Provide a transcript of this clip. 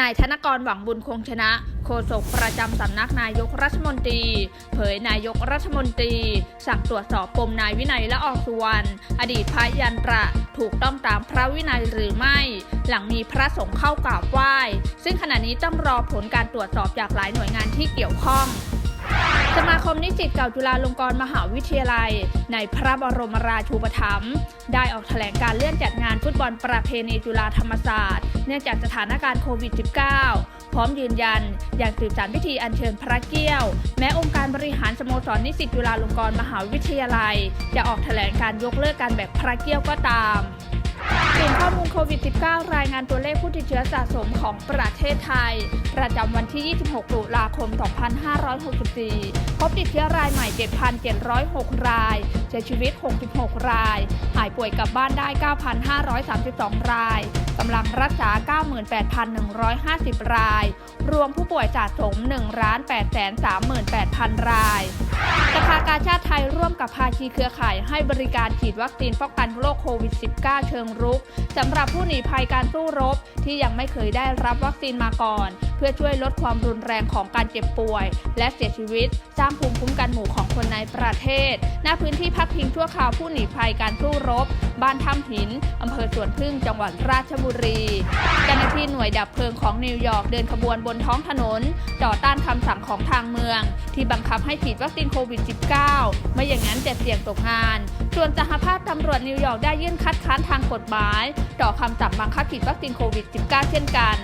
นายธนกรหวังบุญคงชนะโฆษกประจำสำนักนายกรัฐมนตรี เผยนายกรัฐมนตรี สั่งตรวจสอบปมนายวินัยและออกสุวรรณอดีตพระยันตระถูกต้องตามพระวินัยหรือไม่ หลังมีพระสงฆ์เข้ากราบไหว้ ซึ่งขณะนี้ต้องรอผลการตรวจสอบจากหลายหน่วยงานที่เกี่ยวข้อง สมาคมนิสิตเก่าจุฬาลงกรณ์มหาวิทยาลัย ในพระบรมราชูปถัมภ์ได้ออกแถลงการเลื่อนจัดงานฟุตบอลประเพณีจุฬาธรรมศาสตร์ เนื่องจากสถานการณ์โควิด -19 พร้อมยืนยัน อย่างสืบสานพิธีอัญเชิญพระเกี้ยว แม้องค์การบริหารสโมสรนิสิตจุฬาลงกรณ์มหาวิทยาลัย จะออกแถลงการยกเลิกการแบบพระเกี้ยวก็ตาม ส่วนข้อมูลโควิด -19 รายงานตัวเลขผู้ติดเชื้อสะสมของประเทศไทย ประจำวันที่ 26 ตุลาคม 2564 พบติดเชื้อรายใหม่ 7,706 ราย เสียชีวิต 66 ราย หายป่วยกลับบ้านได้ 9,532 ราย กำลังรักษา 98,150 ราย รวมผู้ป่วยสะสม 1,838,000 รายาชาติไทยร่วมกับภาคีเครือข่าย ให้บริการฉีดวัคซีนป้องกันโรคโควิด -19 เชิงรุกสำหรับผู้หนีภัยการสู้รบ ที่ยังไม่เคยได้รับวัคซีนมาก่อน เพื่อช่วยลดความรุนแรงของการเจ็บป่วย และเสียชีวิต สร้างภูมิคุ้มกันหมู่ของคนในประเทศ ณพื้นที่พักพิงชั่วคราวผู้หนีภัยการสู้รบ บ้านถ้ำหิน อำเภอสวนพึ่งจังหวัดราชบุรีเจ้าหน้าที่หน่วยดับเพลิงของนิวยอร์กเดินขบวนบนท้องถนน ต่อต้านคำสั่งของทางเมือง ที่บังคับให้ฉีดวัคซีนโควิด -19 ไม่อย่างนั้นจะเสี่ยงตกงาน ส่วนสหภาพตำรวจนิวยอร์กได้ยื่นคัดค้านทางกฎหมาย ต่อคำสั่งบังคับฉีดวัคซีนโควิด -19 เช่นกัน